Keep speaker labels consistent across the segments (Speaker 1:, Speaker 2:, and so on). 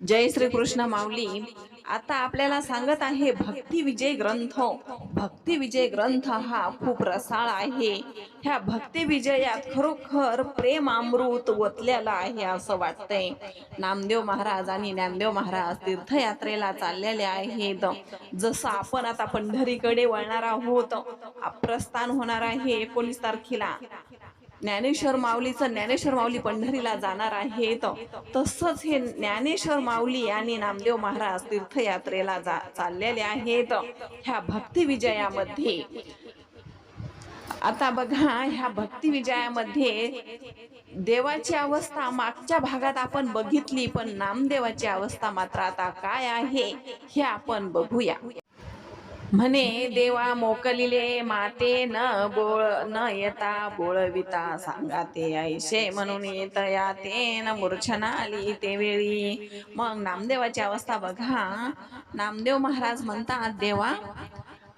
Speaker 1: जय श्री कृष्ण माऊली आता आपल्याला सांगत आहे भक्ती विजय ग्रंथ. भक्ती विजय ग्रंथ हा खूप रसाळ आहे. ह्या भक्ती विजयात खरोखर प्रेम अमृत ओतलेला आहे असं वाटतंय. नामदेव महाराज आणि ज्ञानदेव महाराज तीर्थयात्रेला चाललेले आहेत. जसं आपण आता पंढरीकडे वळणार आहोत प्रस्थान होणार आहे एकोणीस तारखेला. ज्ञानेश्वर माऊलीचं ज्ञानेश्वर माऊली पंढरीला जाणार आहेत तसंच हे ज्ञानेश्वर माऊली आणि नामदेव महाराज तीर्थयात्रेला जा चाललेले आहेत. ह्या भक्ती विजयामध्ये आता बघा ह्या भक्ती विजयामध्ये देवाची अवस्था मागच्या भागात आपण बघितली पण नामदेवाची अवस्था मात्र आता काय आहे हे आपण बघूया. म्हणे देवा मोकलिले माते न बोळ न येता बोळविता सांगा ते ऐशे म्हणून येत या ते न मूर्छना आली ते वेळी मग नामदेवाची अवस्था बघा. नामदेव महाराज म्हणतात देवा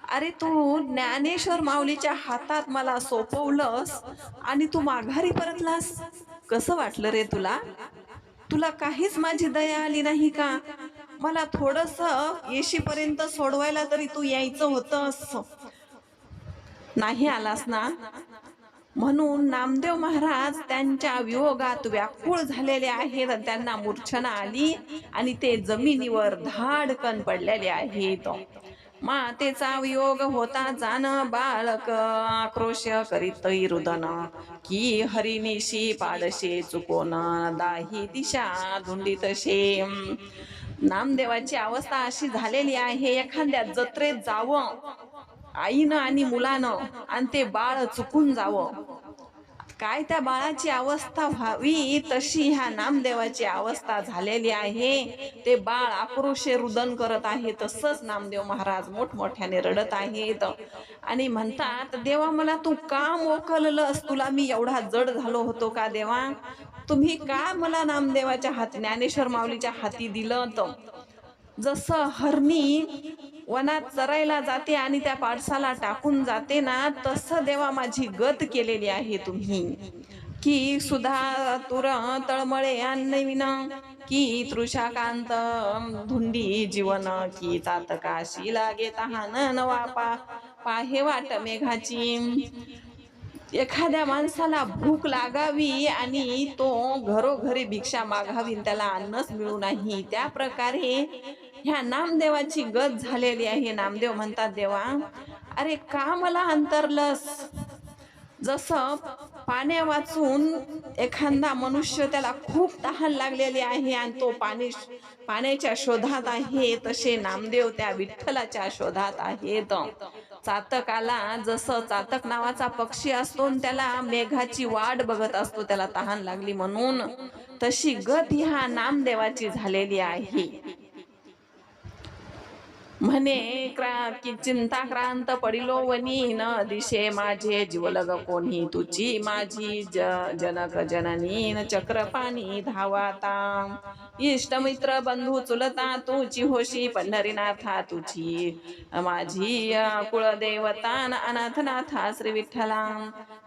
Speaker 1: अरे तू ज्ञानेश्वर माऊलीच्या हातात मला सोपवलंस आणि तू माघारी परतलास. कसं वाटलं रे तुला? तुला काहीच माझी दया आली नाही का? मला थोडस येशीपर्यंत सोडवायला तरी तू यायचं होतंस. नाही आलास ना? म्हणून नामदेव महाराज त्यांच्या वियोगात व्याकुळ झालेले आहेत त्यांना मूर्छना आली आणि ते जमिनीवर धाडकन पडलेले आहेत. मातेचा वियोग होता जाण बाळक आक्रोश करीत रुदन. की हरिनिशी पाडशे चुकोन दाही दिशा धुंडीतशे नामदेवाची अवस्था अशी झालेली आहे एखाद्या जत्रेत जावं आईनं आणि मुलानं आणि ते बाळ चुकून जावं. काय त्या बाळाची अवस्था व्हावी तशी ह्या नामदेवाची अवस्था झालेली आहे. ते बाळ आक्रोशे रुदन करत आहे तसंच नामदेव महाराज मोठमोठ्याने रडत आहेत. आणि म्हणतात देवा मला तू का मोकललंस? तुला मी एवढा जड झालो होतो का देवा? तुम्ही का मला नामदेवाच्या हात ज्ञानेश्वर माऊलीच्या हाती दिलं तर? जसं हरणी वनात चरायला जाते आणि त्या पाडसाला टाकून जाते ना तसं देवा माझी गत केलेली आहे तुम्ही. की सुधा तुर तळमळे अन्नविन की तृषाकांत धुंडी जीवन की चातकाशी लागे तहान नवा पा पाहे वाट मेघाची. एखाद्या माणसाला भूक लागावी आणि तो घरोघरी भिक्षा मागावी त्याला अन्नच मिळू नाही. त्या प्रकारे ह्या नामदेवाची गत झालेली आहे. नामदेव म्हणतात देवा अरे का मला अंतरलस? जसं पाण्या वाचून एखादा मनुष्य त्याला खूप तहान लागलेली आहे आणि तो पाणी पाण्याच्या शोधात आहे तसे नामदेव त्या विठ्ठलाच्या शोधात आहेत. चातक आला जसं चातक नावाचा पक्षी असतो त्याला मेघाची वाट बघत असतो त्याला तहान लागली म्हणून. तशी गत ह्या नामदेवाची झालेली आहे. म्हणे क्रा चिंता क्रांत पडिलो वनी न दिशे माझे जीवलग कोणी तुझी माझी ज जनक जननी न चक्र पाणी धावाता. इष्ट मित्र बंधू चुलता तुझी होशी पंढरीनाथा तुझी माझी कुळदेवता न अनाथनाथा श्री विठ्ठला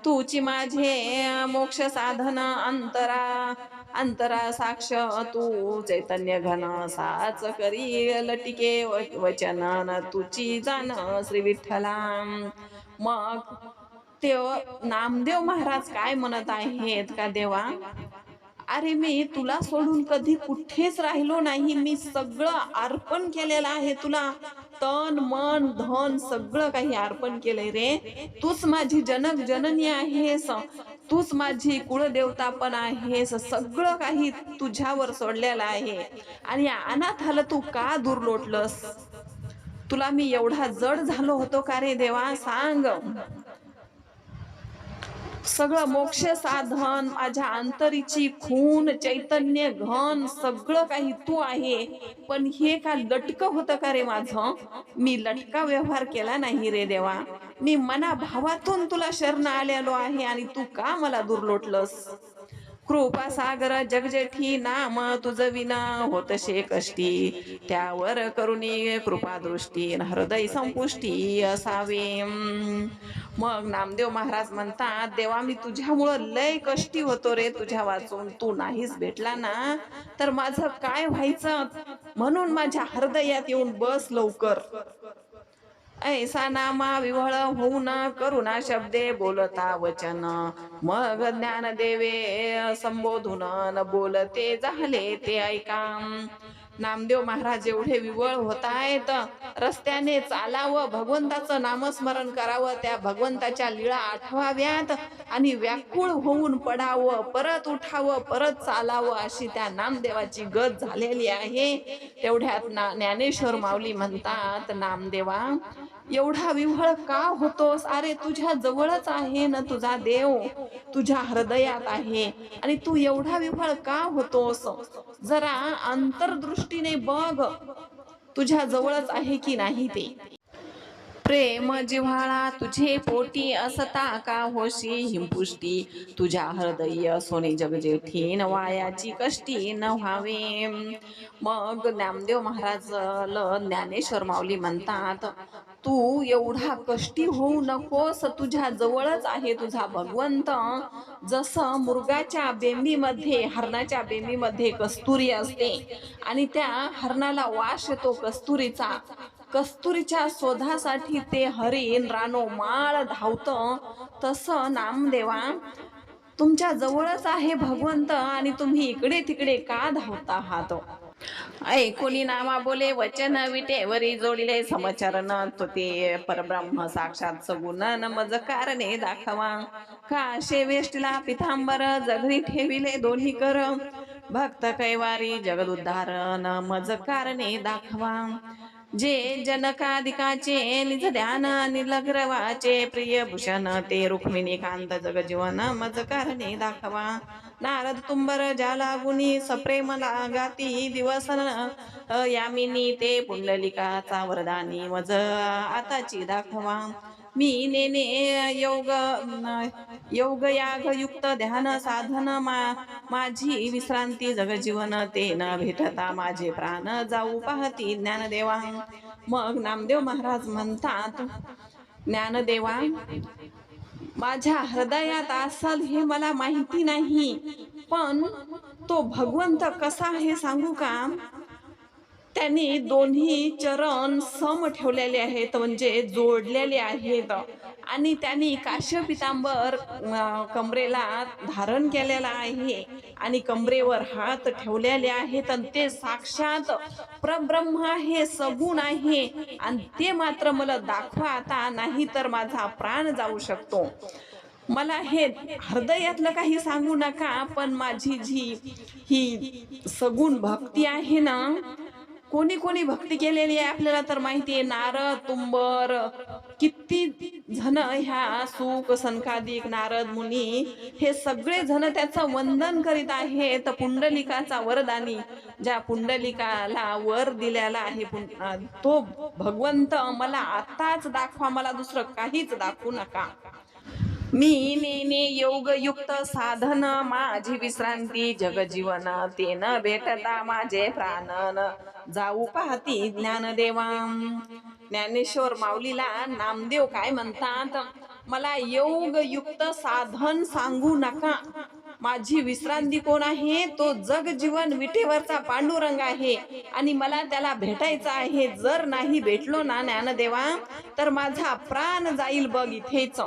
Speaker 1: तुची माझे मोक्ष साधन अंतरा. अंतरा साक्ष तू चैतन्य घन साच करी लटिके वचन तुची जाण श्री विठ्ठला. मग ते नामदेव महाराज काय म्हणत आहेत का देवा? अरे मी तुला सोडून कधी कुठेच राहिलो नाही. मी सगळं अर्पण केलेलं आहे तुला. तन मन धन सगळं काही अर्पण केलंय रे. तूच माझी जनक जननी आहेस. तूच माझी कुळदेवता पण आहेस. सगळं काही तुझ्यावर सोडलेलं आहे. आणि अनाथाला तू का दूर लोटलस? तुला मी एवढा जड झालो होतो का रे देवा? सांग. सगळं मोक्ष साधन माझ्या अंतरीची खून चैतन्य घन सगळं काही तू आहे. पण हे का लटक होतं का रे माझं? मी लटका व्यवहार केला नाही रे देवा. मी मना भावातून तुला शरण आलेलो आहे आणि तू का मला दुर्लोटलस? कृपासागर कृपा सागर जगजेठी नाम तुझ विना होतशे कष्टी. त्यावर करुणी कृपा दृष्टी हृदय संपुष्टी असावे. मग नामदेव महाराज म्हणतात देवा मी तुझ्यामुळं लय कष्टी होतो रे. तुझ्या वाचून तू नाहीच भेटला ना तर माझं काय व्हायचं? म्हणून माझ्या हृदयात येऊन बस लवकर. ऐसा नामा विवळ होऊन करुणा शब्दे बोलता वचन. मग ज्ञान देवे संबोधून न बोलते झाले ते ऐका. नामदेव महाराज एवढे विवळ होत आहेत रस्त्याने चालावं भगवंताचं नामस्मरण करावं त्या भगवंताच्या लीळा आठवाव्यात आणि व्याकुळ होऊन पडावं परत उठावं परत चालावं अशी त्या नामदेवाची गत झालेली आहे. तेवढ्यात ना ज्ञानेश्वर माऊली म्हणतात नामदेवा एवढा विव्हळ का होतोस? अरे तुझ्या जवळच आहे ना तुझा देव. तुझ्या हृदयात आहे. आणि तू एवढा विव्हळ का होतोस? जरा अंतर्दृष्टीने बघ. तुझ्या जवळच आहे की नाही ते? प्रेम जिव्हाळा तुझे पोटी असता का होशी हिमपुष्टी? तुझ्या हृदय सोने जगजेठी वायाची कष्टी न व्हावे मग ज्ञानदेव महाराज ल ज्ञानेश्वर माऊली म्हणतात तू एवढा कष्टी होऊ नकोस. तुझ्या जवळच आहे तुझा भगवंत. जसं मुर्गाच्या बेंबीमध्ये हरणाच्या बेंबीमध्ये कस्तुरी असते आणि त्या हरणाला वास येतो कस्तुरीचा. कस्तुरीच्या शोधासाठी ते हरिण रानो माळ धावतं. तसं नामदेवा तुमच्या जवळच आहे भगवंत आणि तुम्ही इकडे तिकडे का धावता आहात ऐकुनी नामा बोले वचन विटेवरी जोडिले समचरण तो ते परब्रह्म साक्षात सगुण नमज कारणे दाखवा. काशे वेष्टला पितांबर जगरी ठेविले दोन्ही कर. भक्त कैवारी जगदुद्धार नमज कारणे दाखवा. जे जनकाधिकाचे निज ध्यान निलग्रवाचे प्रिय भूषण ते रुक्मिणी कांत जगजीवन मज कारणे दाखवा. नारद तुंबर जाला गुणी सप्रेम लागाती दिवस यामिनी ते पुंडलिकाचा वरदानी मज आताची दाखवा. मी नेने योग योग याग युक्त ध्यान साधन मा माझी विश्रांती जगजीवन ते न भेटता माझे प्राण जाऊ पाहती ज्ञानदेवा. मग नामदेव महाराज म्हणतात ज्ञानदेवा माझ्या हृदयात असल हे मला माहिती नाही पण तो भगवंत कसा आहे सांगू का? त्यांनी दोन्ही चरण सम ठेवलेले आहेत म्हणजे जोडलेले आहेत. आणि त्यांनी काश्य पितांबर कमरेला धारण केलेला आहे आणि कमरेवर हात ठेवलेले आहेत. आणि ते साक्षात प्रब्रह्मा हे सगुण आहे. आणि ते मात्र मला दाखवा आता नाही तर माझा प्राण जाऊ शकतो. मला हे हृदयातलं काही सांगू नका पण माझी जी ही सगुण भक्ती आहे ना कोणी कोणी भक्ती केलेली आहे आपल्याला तर माहिती आहे नारद तुंबर किती जण ह्या सुख संकादिक नारद मुनी हे सगळे जण त्याचं वंदन करीत आहेत पुंडलिकाचा वरदानी ज्या पुंडलिकाला वर दिलेला आहे तो भगवंत मला आताच दाखवा मला दुसरं काहीच दाखवू नका. मी नेने योगयुक्त साधन माझी विश्रांती जगजीवन तेन भेटता माझे प्राणन जाऊ पाहती ज्ञानदेवा. ज्ञानेश्वर माऊलीला नामदेव काय म्हणतात? मला योगयुक्त साधन सांगू नका. माझी विश्रांती कोण आहे? तो जग जीवन विठेवरचा पांडुरंग आहे. आणि मला त्याला भेटायचा आहे. जर नाही भेटलो ना ज्ञानदेवा तर माझा प्राण जाईल बघ इथेच.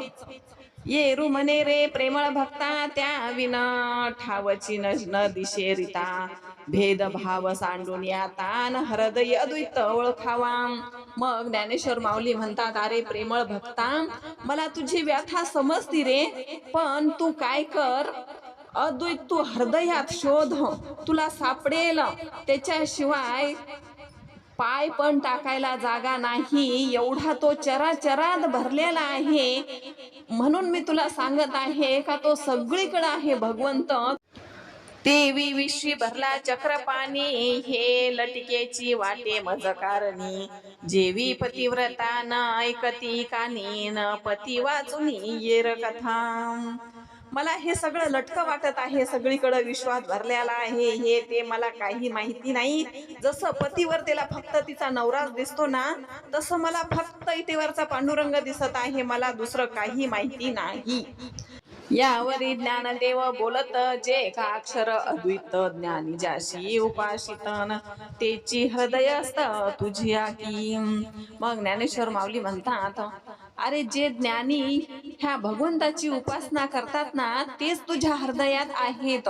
Speaker 1: येरू म्हणे रे प्रेमळ भक्ता त्या विना ठावची न न दिशे रिता. भेदभाव सांडून याता न हृदय अद्वैत ओळखावा. मग ज्ञानेश्वर माऊली म्हणतात अरे प्रेमळ भक्ता मला तुझी व्यथा समजती रे पण तू काय कर? अद्वैत तू हृदयात शोध तुला सापडेल. त्याच्याशिवाय पाय पण टाकायला जागा नाही. एवढा तो चराचरात भरलेला आहे. म्हणून मी तुला सांगत आहे का तो सगळीकडे आहे भगवंत. देवी विश्वी भरला चक्रपाणी. हे लटिकेची वाटे मज कारणी जेवी पतिव्रता न ऐकती कानी. न पती वाचुनी येर कथा. मला हे सगळं लटकं वाटत आहे सगळीकडे विश्वास भरलेला आहे हे ते मला काही माहिती नाही. जसं पतीवर फक्त तिचा नवराच दिसतो ना तसं मला फक्त इतेवरचा पांडुरंग दिसत आहे मला दुसरं काही माहिती नाही. यावरी ज्ञानदेव बोलत जे का अक्षर अद्वित ज्ञानी ज्याशी उपाशितन तेची हृदय असत तुझी आकी. मग ज्ञानेश्वर माऊली म्हणतात अरे जे ज्ञानी ह्या भगवंताची उपासना करतात ना तेच तुझ्या हृदयात आहेत.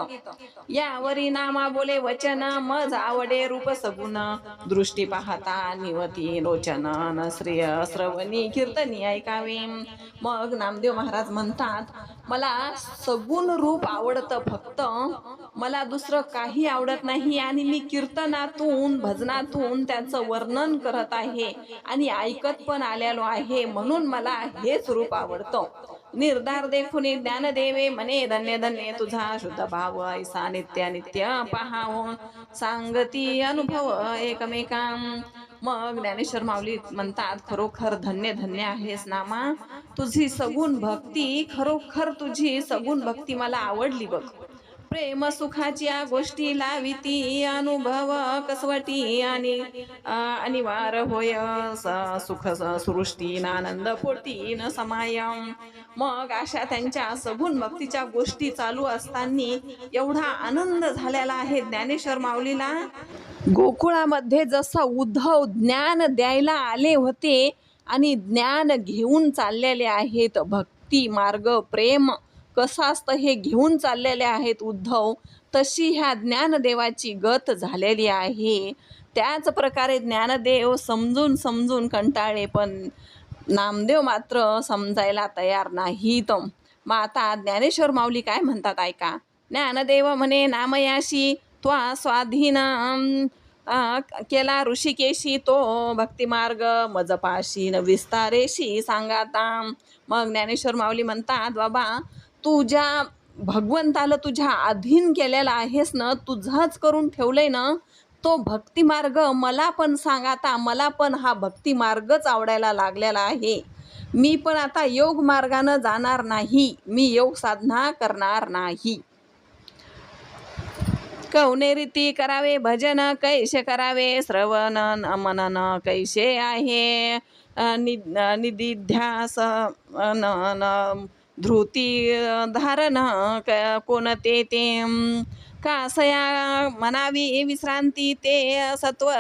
Speaker 1: यावरी नामा बोले वचन मज आवडे रूप सगुण. दृष्टी पाहता निवती लोचन नश्रिय श्रेय श्रवणी कीर्तनी ऐकावे. मग नामदेव महाराज म्हणतात मला सगुण रूप आवडतं फक्त मला दुसरं काही आवडत नाही आणि मी कीर्तनातून भजनातून त्याचं वर्णन करत आहे आणि ऐकत पण आलेलो आहे म्हणून मला हेच रूप आवडतं. निर्धार देखून ज्ञान देवे मने धन्य धन्य तुझा शुद्ध भाव ऐसा नित्य नित्य पहाव. सांगती अनुभव एकमेकां. मग ज्ञानेश्वर माऊली म्हणतात खरोखर धन्य धन्य आहेस नामा. तुझी सगुण भक्ती खरोखर तुझी सगुण भक्ती मला आवडली बघ. प्रेम सुखाच्या गोष्टी लाविती अनुभव कसवटी आणि अनिवार होय स- सुख स- सृष्टी आनंद पोटी न समायम. मग अशा त्यांच्या सगुण भक्तीच्या गोष्टी चालू असताना एवढा आनंद झालेला आहे ज्ञानेश्वर माऊलीला. गोकुळामध्ये जसं उद्धव ज्ञान द्यायला आले होते आणि ज्ञान घेऊन चाललेले आहेत भक्ती मार्ग प्रेम कसं असतं हे घेऊन चाललेले आहेत उद्धव तशी ह्या ज्ञानदेवाची गत झालेली आहे. त्याच प्रकारे ज्ञानदेव समजून समजून कंटाळे पण नामदेव मात्र समजायला तयार नाहीत. मग आता ज्ञानेश्वर माऊली काय म्हणतात ऐका. ज्ञानदेव म्हणे नामयाशी त्वा स्वाधीन केला ऋषिकेशी तो भक्तिमार्ग मजपाशी न विस्तारेशी सांगाता मग ज्ञानेश्वर माऊली म्हणतात बाबा तुझ्या भगवंताला तुझ्या अधीन केलेला आहेस ना तुझाच करून ठेवलंय ना तो भक्तिमार्ग मला पण सांग आता. मला पण हा भक्तिमार्गच आवडायला लागलेला आहे. मी पण आता योग मार्गानं जाणार नाही. मी योग साधना करणार नाही. कवने रीती करावे भजन कैसे करावे श्रवण मनन कैसे आहे. अ, नि अ, निधिध्यास न न धृती धारण क- कोणते ते कासया म्हणावी विश्रांती ते सत्व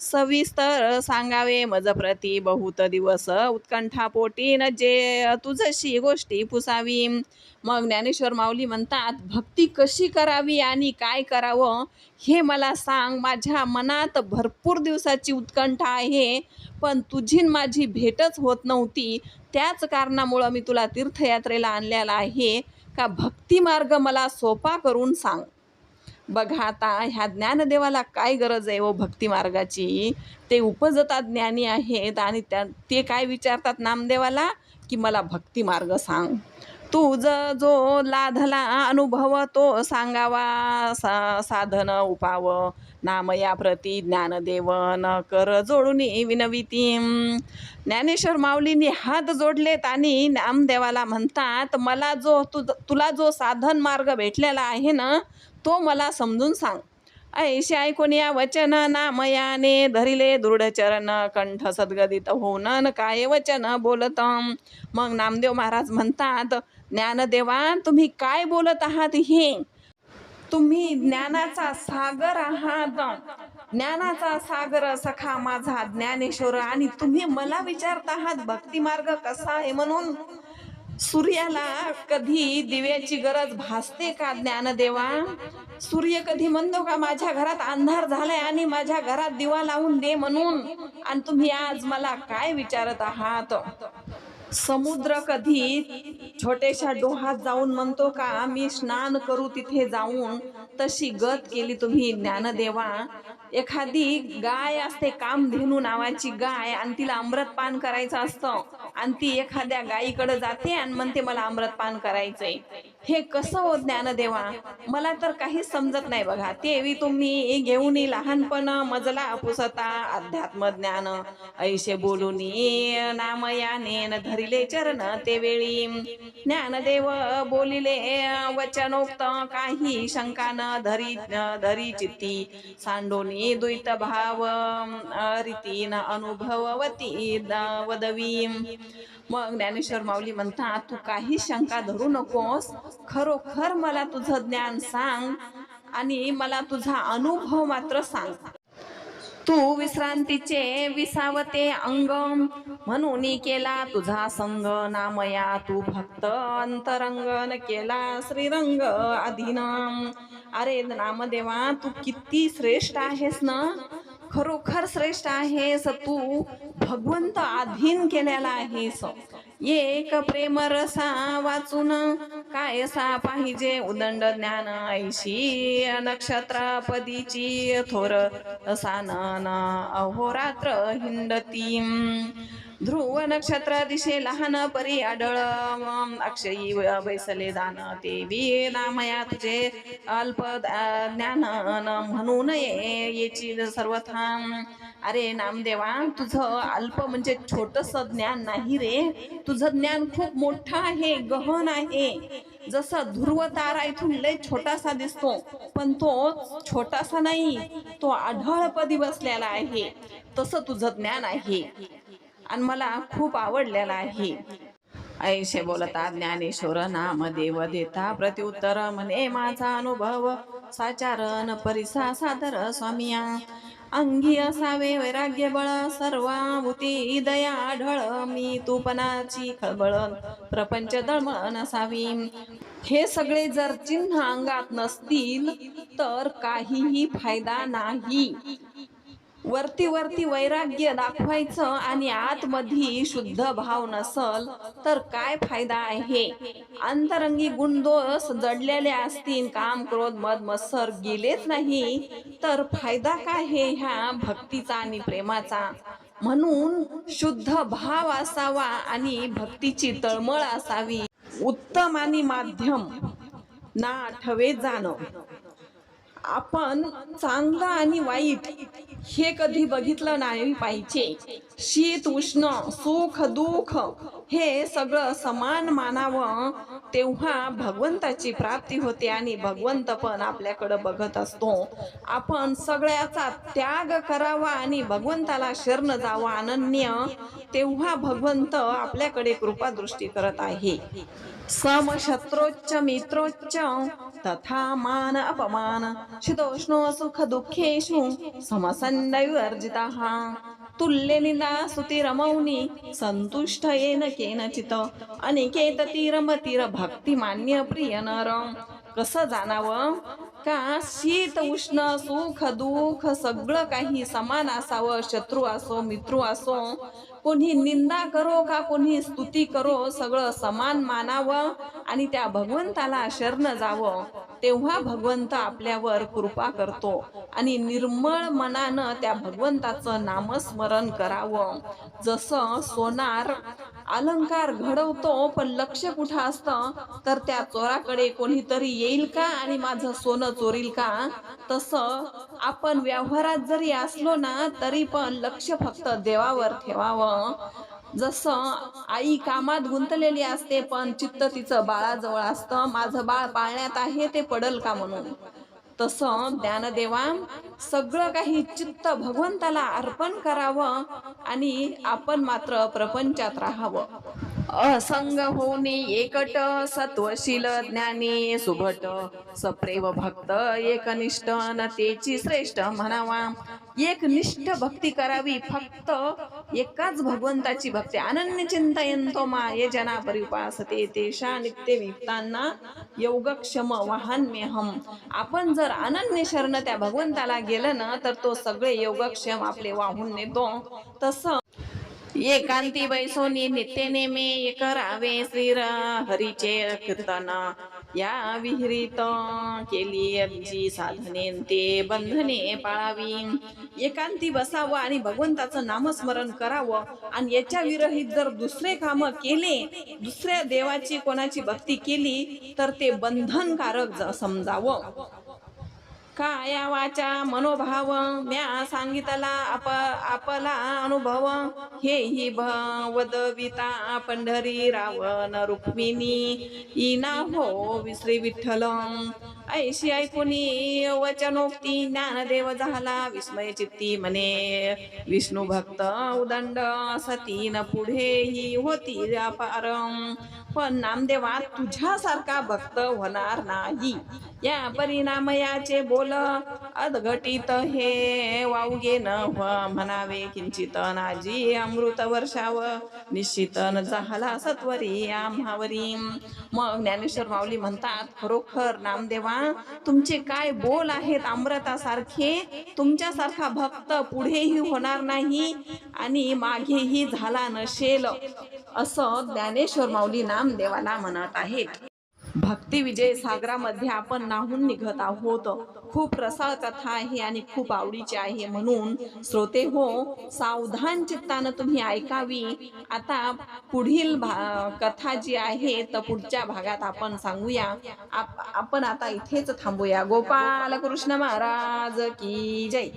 Speaker 1: सविस्तर सांगावे मज प्रती बहुत दिवस. उत्कंठा पोटी न जे तुझशी गोष्टी पुसावी. मग ज्ञानेश्वर माऊली म्हणतात भक्ती कशी करावी आणि काय करावं हे मला सांग. माझ्या मनात भरपूर दिवसाची उत्कंठा आहे पण तुझी माझी भेटच होत नव्हती. त्याच कारणामुळं मी तुला तीर्थयात्रेला आणलेला आहे. का भक्ती मार्ग मला सोपा करून सांग. बघा आता ह्या ज्ञानदेवाला काय गरज आहे व भक्ती मार्गाची? ते उपजता ज्ञानी आहेत आणि त्या ते काय विचारतात नामदेवाला? की मला भक्ती मार्ग सांग. तुझ जो लाधला अनुभव तो सांगावा. सा साधन उपाव. नाम या प्रती ज्ञानदेव न कर जोडून विनविती. ज्ञानेश्वर माऊलींनी हात जोडलेत आणि नामदेवाला म्हणतात मला जो तु तुला जो साधन मार्ग भेटलेला आहे ना तो मला समजून सांग. ऐशी ऐकून या वचन नामयाने धरिले दृढचरण कंठ सद्गदित होऊन न काय वचन बोलत मग नामदेव महाराज म्हणतात ज्ञानदेवा तुम्ही काय बोलत आहात हे? तुम्ही ज्ञानाचा सागर आहात. ज्ञानाचा सागर सखा माझा ज्ञानेश्वर आणि तुम्ही मला विचारत आहात भक्ती मार्ग कसा आहे म्हणून? सूर्याला कधी दिव्याची गरज भासते का ज्ञानदेवा? सूर्य कधी म्हणतो का माझ्या घरात अंधार झालाय आणि माझ्या घरात दिवा लावून दे म्हणून? आणि तुम्ही आज मला काय विचारत आहात? समुद्र कधी छोट्याशा डोहात जाऊन म्हणतो का मी स्नान करू तिथे जाऊन. तशी गत केली तुम्ही ज्ञानदेवा. एखादी गाय असते कामधेनू नावाची गाय आणि तिला अमृतपान करायचं असतं. आणि ती एखाद्या गायीकडे जाते आणि म्हणते मला अमृतपान करायचंय. हे कसं हो ज्ञानदेवा? मला तर काहीच समजत नाही बघा. तेवी तुम्ही घेऊन लहानपण मजला अपुसता अध्यात्म ज्ञान ऐशे बोलून नामयाने न धरिले चरण ते वेळी. ज्ञानदेव बोलिले वचनोक्त काही शंका न धरी धरी चित्ती. सांडोनी द्वैत द्वैतभाव रीतीन अनुभववती द- वदवी मग ज्ञानेश्वर माऊली म्हणतात तू काही शंका धरू नकोस खरोखर मला तुझं ज्ञान सांग आणि मला तुझा अनुभव मात्र सांग. तू विश्रांतीचे विसावते अंग म्हणून केला तुझा संग नामया तू भक्त अंतरंगन केला श्रीरंग अधीन अरे नामदेवा तू किती श्रेष्ठ आहेस ना? खरोखर श्रेष्ठ आहेस. तू भगवंत अधीन केलेला आहेस. एक प्रेम रसा वाचून कायसा पाहिजे? उदंड ज्ञान ऐशी नक्षत्रापदीची थोर सानन अहोरात्र हिंडती ध्रुव नक्षत्र दिशे लहान परी आढळ अक्षयी बैसले दान ते नामया तुझे अल्प ज्ञान म्हणून येची याची सर्वथा. अरे नामदेवा तुझं अल्प म्हणजे छोटस ज्ञान नाही रे. तुझं ज्ञान खूप मोठं आहे गहन आहे. जसं ध्रुव तारा इथून लय छोटासा दिसतो पण तो छोटासा नाही तो आढळपदी बसलेला आहे. तसं तुझं ज्ञान आहे. आणि मला खूप आवडलेला आहे. ऐशे बोलता ज्ञानेश्वर नाम देव देता प्रत्युत्तर म्हणे माझा अनुभव साचारण परिसा सादर स्वामिया. अंगी असावे वैराग्य बळ सर्वाभूती दया आढळ मी तूपणाची खळबळ प्रपंच दळमळ नसावी. हे सगळे जर चिन्ह अंगात नसतील तर काहीही फायदा नाही. वरती वरती वैराग्य दाखवायचं आणि आतमध्ये शुद्ध भाव नसल तर काय फायदा आहे? अंतरंगी गुणदोष जडलेले असतील काम क्रोध मद मत्सर गेलेच नाही. तर फायदा काय हे ह्या भक्तीचा आणि प्रेमाचा? म्हणून शुद्ध भाव असावा आणि भक्तीची तळमळ असावी. उत्तम आणि माध्यम. ना आठवे जाणं. आपण चांगलं आणि वाईट हे कधी बघितलं नाही पाहिजे. शीत उष्ण सुख दुःख हे सगळं समान मानावं तेव्हा भगवंताची प्राप्ती होते आणि भगवंत पण आपल्याकडं बघत असतो. आपण सगळ्याचा त्याग करावा आणि भगवंताला शरण जावं अनन्य तेव्हा भगवंत आपल्याकडे कृपादृष्टी करत आहे. समशत्रोच्च मित्रोच्च तथा मान अपमान शीतोष्णो सुख दुःखेषु समसंडविवर्जितः तुल्य सुतिरमौनि सन्तुष्ट रमौनी संतुष्ट येन केनचित अनिकेत तीर मान्य प्रिय नर। कसं जाणावं का शीत उष्ण सुख दुःख सगळं काही समान असावं शत्रू असो मित्र असो। कोणी निंदा करो का कोणी स्तुती करो सगळं समान मानावं आणि त्या भगवंताला शरण जावं. तेव्हा भगवंत आपल्यावर कृपा करतो आणि निर्मळ मनानं त्या भगवंताचं नामस्मरण करावं. जसं सोनार अलंकार घडवतो पण लक्ष कुठं असतं? तर त्या चोराकडे कोणीतरी येईल का आणि माझं सोनं चोरील का? तसं आपण व्यवहारात जरी असलो ना तरी पण लक्ष फक्त देवावर ठेवावं. जसं आई कामात गुंतलेली असते पण चित्त तिचं बाळाजवळ असतं. माझं बाळ पाळण्यात आहे ते पडल का म्हणून? तसं ज्ञानदेवा सगळं काही चित्त भगवंताला अर्पण करावं आणि आपण मात्र प्रपंचात राहावं. असंग होणे एकट सत्वशील ज्ञानी सुभट सप्रेम भक्त एकनिष्ठ न तेची श्रेष्ठ म्हणावा. एक निष्ठ भक्ती करावी फक्त एकाच भगवंताची भक्ती. अनन्य चिंतयंतो मा ये जना परिपासते तेषा नित्य वित्तांना योगक्षम वाहन मेहम आपण जर अनन्य शरण त्या भगवंताला गेलं ना तर तो सगळे योगक्षम आपले वाहून नेतो. तसं एकांती बैसोनी नित्य नेमे करावे श्री हरीचे कीर्तन. या विहिरीत केली जी साधने ते बंधने पाळावी. एकांती बसावं आणि भगवंताचं नामस्मरण करावं. आणि याच्या विरहित जर दुसरे काम केले दुसऱ्या देवाची कोणाची भक्ती केली तर ते बंधनकारक समजावं. काया वाचा मनोभाव म्या सांगितला आप आपला अनुभव. हे ही वदविता पंढरी रावण रुक्मिणी. इना हो विश्री विठ्ठल. ऐशी ऐकुनी वचनोक्ती ज्ञानदेव झाला. विस्मय चित्ती म्हणे विष्णू भक्त उदंड सतीन पुढे ही होती अपार पण नामदेवा तुझ्यासारखा भक्त होणार नाही. या परिणामयाचे बोल अदघटित हे वावगे न म्हणावे किंचित नाजी अमृत वर्षाव. निश्चितन झाला सत्वरी आम्हावरी मग ज्ञानेश्वर माऊली म्हणतात खरोखर नामदेवा तुमचे काय बोल आहेत अमृतासारखे? तुमच्यासारखा भक्त पुढेही होणार नाही आणि मागेही झाला नसेल असं ज्ञानेश्वर माऊली नामदेवाला म्हणत आहेत. भक्ती विजय सागरामध्ये आपण नाहून निघत आहोत. खूप रसाळ कथा आहे आणि खूप आवडीची आहे म्हणून श्रोते हो सावधान चित्तानं तुम्ही ऐकावी. आता पुढील भा कथा जी आहे तर पुढच्या भागात आपण सांगूया. आपण आता इथेच थांबूया. गोपाल कृष्ण महाराज की जय.